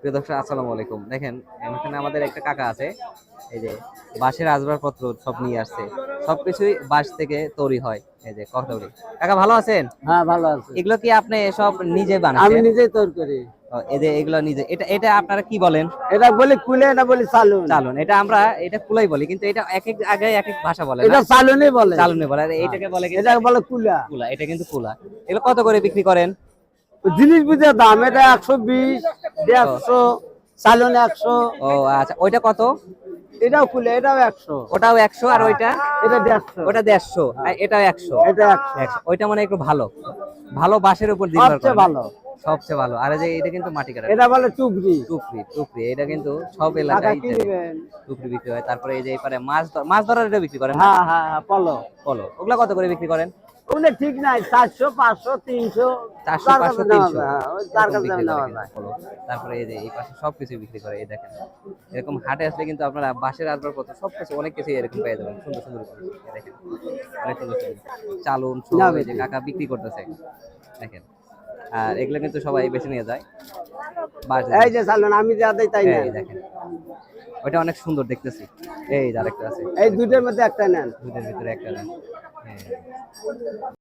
প্রিয় দর্শক আসসালামু আলাইকুম। দেখেন এখানে আমাদের একটা কাকা আছে। এই যে বাঁশের আসবাবপত্র সব নিয়ে আসছে। সবকিছুই বাঁশ থেকে তৈরি হয়। এই যে কথা বলি। কাকা ভালো আছেন? হ্যাঁ ভালো আছে। এগুলো কি আপনি সব নিজে আমি নিজেই তৈরি করি। এই যে এগুলো নিজে এটা এটা আপনারা কি বলেন? এটা বলি কুলে এটা বলি চালুন। চালুন। এটা আমরা এটা কুলাই বলি কিন্তু এটা এক এক আগে এক এক ভাষা বলে এটা না চালুনই বলে। চালুনে বলে। আর এইটাকে বলে এটা বলে কুলা। কুলা এটা কিন্তু কুলা। এগুলো কত করে বিক্রি করেন? জিনিস বুঝে দাম এটা একশো বিশ। দেড়শো চালুন একশো ও আচ্ছা ওইটা কত? এটাও কুলে এটাও একশো। ওটাও একশো আর ওইটা? এটা দেড়শো। ওটা দেড়শো আর এটাও একশো। এটা একশো। একশো। ওইটা মানে একটু ভালো। ভালো বাঁশের উপর নির্ভর সবচেয়ে করে ভালো। সবচেয়ে ভালো। আর এই যে এটা কিন্তু মাটি কাটা। এটা বলে চুবড়ি টুকরি টুকরি এটা কিন্তু সব এলাকায় টুকরি বিক্রি হয়। তারপরে এই যে এপারে মাছ মাছ ধরার এটা বিক্রি করেন হ্যাঁ হ্যাঁ হ্যাঁ বলো বলো ওগুলা কত করে বিক্রি করেন? ওগুলো ঠিক নাই চারশো পাঁচশো তিনশো চারশো পাঁচশো তিনশো বিক্রি করে যায়। কিন্তু পলো। তারপরে এই যে এই পাশে সবকিছু বিক্রি করে এই দেখেন। এরকম হাটে আসলে কিন্তু আপনারা অনেক কিছু এরকম পেয়ে যাবেন। সুন্দর সুন্দর দেখেন। অনেক সুন্দর চালুন সব যে কাকা বিক্রি করতেছে দেখেন। আর এগুলো কিন্তু সবাই বেছে নিয়ে যায়। এই যে চালুন আমি যা দেই তাই না এই দেখেন। ওইটা অনেক সুন্দর দেখতেছি। এই আরেকটা আছে। এই মধ্যে একটা নেন। দুধের ভিতরে একটা নেন। হ্যাঁ।